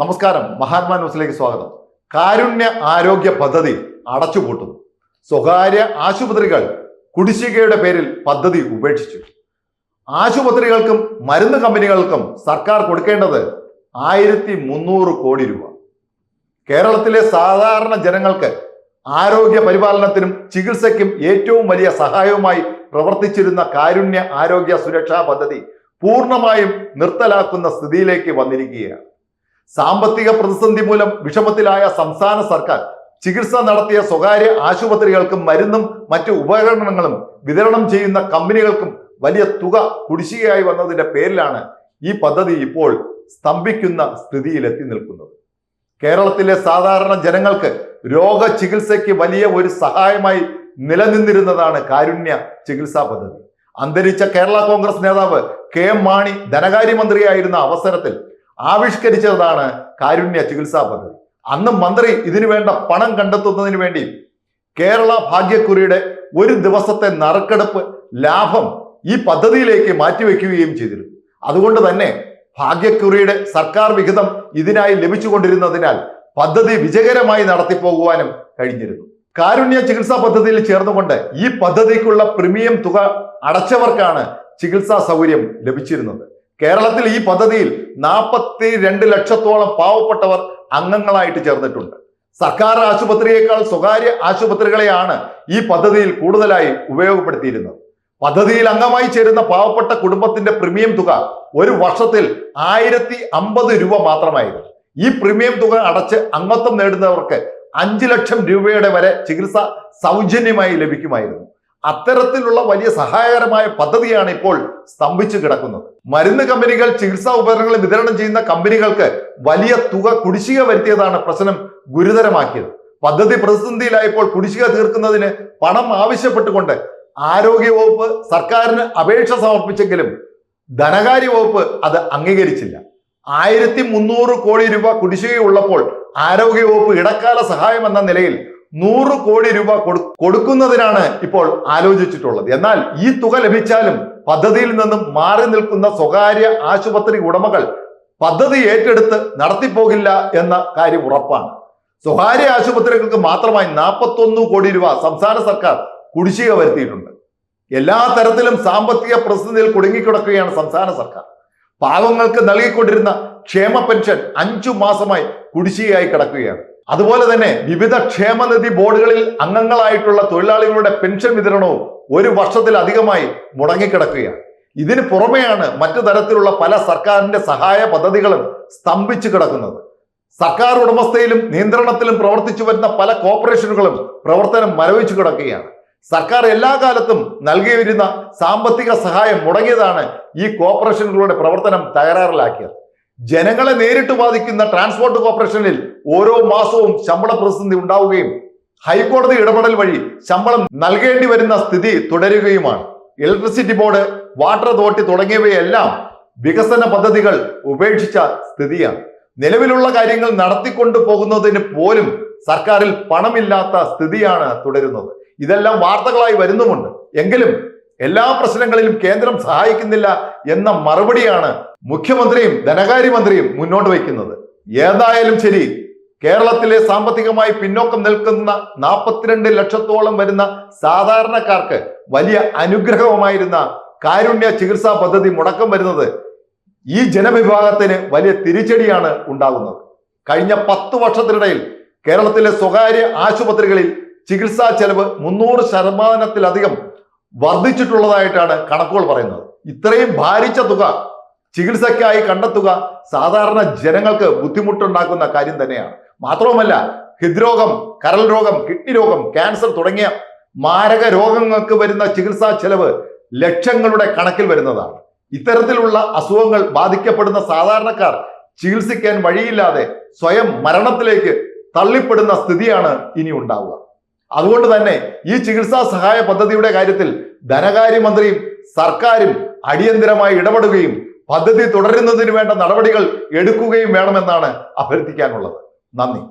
നമസ്കാരം. മഹാത്മാ ന്യൂസിലേക്ക് സ്വാഗതം. കാരുണ്യ ആരോഗ്യ പദ്ധതി അടച്ചുപൂട്ടുന്നു സ്വകാര്യ ആശുപത്രികൾ കുടിശ്ശികയുടെ പേരിൽ പദ്ധതി ഉപേക്ഷിച്ചു. ആശുപത്രികൾക്കും മരുന്ന് കമ്പനികൾക്കും സർക്കാർ കൊടുക്കേണ്ടത് ആയിരത്തി മുന്നൂറ് കോടി രൂപ. കേരളത്തിലെ സാധാരണ ജനങ്ങൾക്ക് ആരോഗ്യ പരിപാലനത്തിനും ചികിത്സയ്ക്കും ഏറ്റവും വലിയ സഹായവുമായി പ്രവർത്തിച്ചിരുന്ന കാരുണ്യ ആരോഗ്യ സുരക്ഷാ പദ്ധതി പൂർണമായും നിർത്തലാക്കുന്ന സ്ഥിതിയിലേക്ക് വന്നിരിക്കുകയാണ്. സാമ്പത്തിക പ്രതിസന്ധി മൂലം വിഷമത്തിലായ സംസ്ഥാന സർക്കാർ ചികിത്സ നടത്തിയ സ്വകാര്യ ആശുപത്രികൾക്കും മരുന്നും മറ്റു ഉപകരണങ്ങളും വിതരണം ചെയ്യുന്ന കമ്പനികൾക്കും വലിയ തുക കുടിശ്ശികയായി വന്നതിന്റെ പേരിലാണ് ഈ പദ്ധതി ഇപ്പോൾ സ്തംഭിക്കുന്ന സ്ഥിതിയിലെത്തി നിൽക്കുന്നത്. കേരളത്തിലെ സാധാരണ ജനങ്ങൾക്ക് രോഗചികിത്സയ്ക്ക് വലിയ ഒരു സഹായമായി നിലനിന്നിരുന്നതാണ് കാരുണ്യ ചികിത്സാ പദ്ധതി. അന്തരിച്ച കേരള കോൺഗ്രസ് നേതാവ് കെ എം മാണി ധനകാര്യമന്ത്രിയായിരുന്ന അവസരത്തിൽ ആവിഷ്കരിച്ചതാണ് കാരുണ്യ ചികിത്സാ പദ്ധതി. അന്ന് മന്ത്രി ഇതിനു വേണ്ട പണം കണ്ടെത്തുന്നതിന് വേണ്ടി കേരള ഭാഗ്യക്കുറിയുടെ ഒരു ദിവസത്തെ നറുക്കെടുപ്പ് ലാഭം ഈ പദ്ധതിയിലേക്ക് മാറ്റിവെക്കുകയും ചെയ്തിരുന്നു. അതുകൊണ്ട് തന്നെ ഭാഗ്യക്കുറിയുടെ സർക്കാർ വിഹിതം ഇതിനായി ലഭിച്ചുകൊണ്ടിരുന്നതിനാൽ പദ്ധതി വിജയകരമായി നടത്തിപ്പോകുവാനും കഴിഞ്ഞിരുന്നു. കാരുണ്യ ചികിത്സാ പദ്ധതിയിൽ ചേർന്നുകൊണ്ട് ഈ പദ്ധതിക്കുള്ള പ്രീമിയം തുക അടച്ചവർക്കാണ് ചികിത്സാ സൗകര്യം ലഭിച്ചിരുന്നത്. കേരളത്തിൽ ഈ പദ്ധതിയിൽ നാൽപ്പത്തി രണ്ട് ലക്ഷത്തോളം പാവപ്പെട്ടവർ അംഗങ്ങളായിട്ട് ചേർന്നിട്ടുണ്ട്. സർക്കാർ ആശുപത്രിയേക്കാൾ സ്വകാര്യ ആശുപത്രികളെയാണ് ഈ പദ്ധതിയിൽ കൂടുതലായി ഉപയോഗപ്പെടുത്തിയിരുന്നത്. പദ്ധതിയിൽ അംഗമായി ചേരുന്ന പാവപ്പെട്ട കുടുംബത്തിന്റെ പ്രീമിയം തുക ഒരു വർഷത്തിൽ ആയിരത്തി അമ്പത് രൂപ മാത്രമായിരുന്നു. ഈ പ്രീമിയം തുക അടച്ച് അംഗത്വം നേടുന്നവർക്ക് അഞ്ചു ലക്ഷം രൂപയുടെ വരെ ചികിത്സ സൗജന്യമായി ലഭിക്കുമായിരുന്നു. അത്തരത്തിലുള്ള വലിയ സഹായകരമായ പദ്ധതിയാണ് ഇപ്പോൾ സ്തംഭിച്ചു കിടക്കുന്നത്. മരുന്ന് കമ്പനികൾ ചികിത്സാ ഉപകരണങ്ങൾ വിതരണം ചെയ്യുന്ന കമ്പനികൾക്ക് വലിയ തുക കുടിശ്ശിക വരുത്തിയതാണ് പ്രശ്നം ഗുരുതരമാക്കിയത്. പദ്ധതി പ്രതിസന്ധിയിലായപ്പോൾ കുടിശ്ശിക തീർക്കുന്നതിന് പണം ആവശ്യപ്പെട്ടുകൊണ്ട് ആരോഗ്യവകുപ്പ് സർക്കാരിന് അപേക്ഷ സമർപ്പിച്ചെങ്കിലും ധനകാര്യ വകുപ്പ് അത് അംഗീകരിച്ചില്ല. ആയിരത്തി മുന്നൂറ് കോടി രൂപ കുടിശ്ശികയുള്ളപ്പോൾ ആരോഗ്യവകുപ്പ് ഇടക്കാല സഹായം എന്ന നിലയിൽ നൂറ് കോടി രൂപ കൊടുക്കുന്നതിനാണ് ഇപ്പോൾ ആലോചിച്ചിട്ടുള്ളത്. എന്നാൽ ഈ തുക ലഭിച്ചാലും പദ്ധതിയിൽ നിന്നും മാറി നിൽക്കുന്ന സ്വകാര്യ ആശുപത്രി ഉടമകൾ പദ്ധതി ഏറ്റെടുത്ത് നടത്തിപ്പോകില്ല എന്ന കാര്യം ഉറപ്പാണ്. സ്വകാര്യ ആശുപത്രികൾക്ക് മാത്രമായി നാൽപ്പത്തൊന്ന് കോടി രൂപ സംസ്ഥാന സർക്കാർ കുടിശ്ശിക വരുത്തിയിട്ടുണ്ട്. എല്ലാ തരത്തിലും സാമ്പത്തിക പ്രതിസന്ധിയിൽ കുടുങ്ങിക്കിടക്കുകയാണ് സംസ്ഥാന സർക്കാർ. പാവങ്ങൾക്ക് നൽകിക്കൊണ്ടിരുന്ന ക്ഷേമ പെൻഷൻ അഞ്ചു മാസമായി കുടിശ്ശികയായി കിടക്കുകയാണ്. അതുപോലെ തന്നെ വിവിധ ക്ഷേമനിധി ബോർഡുകളിൽ അംഗങ്ങളായിട്ടുള്ള തൊഴിലാളികളുടെ പെൻഷൻ വിതരണവും ഒരു വർഷത്തിലധികമായി മുടങ്ങിക്കിടക്കുകയാണ്. ഇതിന് പുറമെയാണ് മറ്റു തരത്തിലുള്ള പല സർക്കാരിന്റെ സഹായ പദ്ധതികളും സ്തംഭിച്ചു കിടക്കുന്നത്. സർക്കാർ ഉടമസ്ഥയിലും നിയന്ത്രണത്തിലും പ്രവർത്തിച്ചു വരുന്ന പല കോർപ്പറേഷനുകളും പ്രവർത്തനം മരവിച്ചു കിടക്കുകയാണ്. സർക്കാർ എല്ലാ കാലത്തും നൽകിയിരുന്ന സാമ്പത്തിക സഹായം മുടങ്ങിയതാണ് ഈ കോർപ്പറേഷനുകളുടെ പ്രവർത്തനം തകരാറിലാക്കിയത്. ജനങ്ങളെ നേരിട്ട് ബാധിക്കുന്ന ട്രാൻസ്പോർട്ട് കോർപ്പറേഷനിൽ ഓരോ മാസവും ശമ്പള പ്രതിസന്ധി ഉണ്ടാവുകയും ഹൈക്കോടതി ഇടപെടൽ വഴി ശമ്പളം നൽകേണ്ടി വരുന്ന സ്ഥിതി തുടരുകയുമാണ്. ഇലക്ട്രിസിറ്റി ബോർഡ് വാട്ടർ അതോറിറ്റി തുടങ്ങിയവയെല്ലാം വികസന പദ്ധതികൾ ഉപേക്ഷിച്ച സ്ഥിതിയാണ്. നിലവിലുള്ള കാര്യങ്ങൾ നടത്തിക്കൊണ്ടു പോകുന്നതിന് പോലും സർക്കാരിൽ പണമില്ലാത്ത സ്ഥിതിയാണ് തുടരുന്നത്. ഇതെല്ലാം വാർത്തകളായി വരുന്നുമുണ്ട്. എങ്കിലും എല്ലാ പ്രശ്നങ്ങളിലും കേന്ദ്രം സഹായിക്കുന്നില്ല എന്ന മറുപടിയാണ് മുഖ്യമന്ത്രിയും ധനകാര്യമന്ത്രിയും മുന്നോട്ട് വയ്ക്കുന്നത്. ഏതായാലും ശരി കേരളത്തിലെ സാമ്പത്തികമായി പിന്നോക്കം നിൽക്കുന്ന നാൽപ്പത്തിരണ്ട് ലക്ഷത്തോളം വരുന്ന സാധാരണക്കാർക്ക് വലിയ അനുഗ്രഹമായിരുന്ന കാരുണ്യ ചികിത്സാ പദ്ധതി മുടക്കം വരുന്നത് ഈ ജനവിഭാഗത്തിന് വലിയ തിരിച്ചടിയാണ് ഉണ്ടാകുന്നത്. കഴിഞ്ഞ പത്ത് വർഷത്തിനിടയിൽ കേരളത്തിലെ സ്വകാര്യ ആശുപത്രികളിൽ ചികിത്സാ ചെലവ് മുന്നൂറ് ശതമാനത്തിലധികം വർദ്ധിച്ചിട്ടുള്ളതായിട്ടാണ് കണക്കുകൾ പറയുന്നത്. ഇത്രയും ഭാരിച്ച തുക ചികിത്സയ്ക്കായി കണ്ടെത്തുക സാധാരണ ജനങ്ങൾക്ക് ബുദ്ധിമുട്ടുണ്ടാക്കുന്ന കാര്യം തന്നെയാണ്. മാത്രവുമല്ല ഹൃദ്രോഗം കരൾ രോഗം കിഡ്നി രോഗം ക്യാൻസർ തുടങ്ങിയ മാരക രോഗങ്ങൾക്ക് വരുന്ന ചികിത്സാ ചെലവ് ലക്ഷങ്ങളുടെ കണക്കിൽ വരുന്നതാണ്. ഇത്തരത്തിലുള്ള അസുഖങ്ങൾ ബാധിക്കപ്പെടുന്ന സാധാരണക്കാർ ചികിത്സിക്കാൻ വഴിയില്ലാതെ സ്വയം മരണത്തിലേക്ക് തള്ളിപ്പെടുന്ന സ്ഥിതിയാണ് ഇനി ഉണ്ടാവുക. അതുകൊണ്ട് തന്നെ ഈ ചികിത്സാ സഹായ പദ്ധതിയുടെ കാര്യത്തിൽ ധനകാര്യമന്ത്രിയും സർക്കാരും അടിയന്തരമായി ഇടപെടുകയും പദ്ധതി തുടരുന്നതിന് വേണ്ട നടപടികൾ എടുക്കുകയും വേണമെന്നാണ് അഭ്യർത്ഥിക്കാനുള്ളത്. നന്ദി.